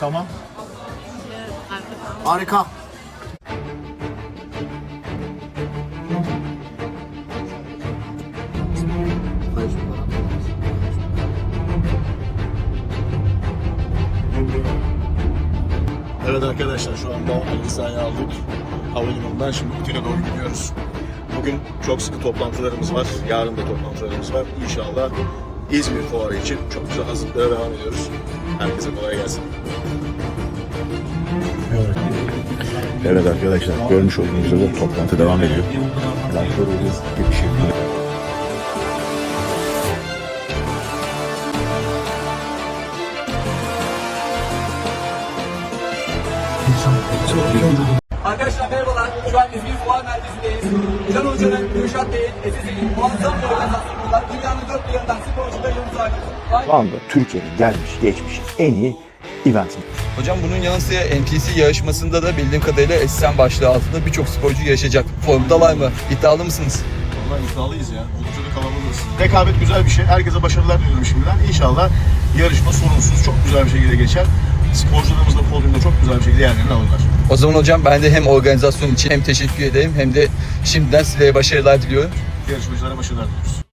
Tamam. Harika. Evet arkadaşlar şu anda Elisa'yı aldık. Havalimanından şimdi otele doğru gidiyoruz. Bugün çok sıkı toplantılarımız var. Yarın da toplantılarımız var. İnşallah İzmir fuarı için çok güzel hazırlıklara devam ediyoruz. Herkese kolay gelsin. Evet arkadaşlar görmüş olduğunuz üzere toplantı devam ediyor. Ben şöyle bir yapayım. Arkadaşlar merhabalar. Şu an İzmir Fuar Merkezi'ndeyiz. Can Hoca'nın, Kürşat Bey'in, Esiz'in muazzam bir organizasyonunda dünyanın dört bir yanından var. Şu anda Türkiye'nin gelmiş geçmiş en iyi event. Hocam bunun yanı sıra NPC yarışmasında da bildiğim kadarıyla Esen başlığı altında birçok sporcu yarışacak. Formdalar mı? İddialı mısınız? Vallahi iddialıyız ya. Oldukça da kalabalığız. Rekabet güzel bir şey. Herkese başarılar diliyorum şimdiden. İnşallah yarışma sorunsuz çok güzel bir şekilde geçer. Sporcularımız da podyumda çok güzel bir şekilde yerlerini alırlar. O zaman hocam ben de hem organizasyon için hem teşekkür ederim hem de şimdiden size başarılar diliyorum. Yarışmacılara başarılar diliyoruz.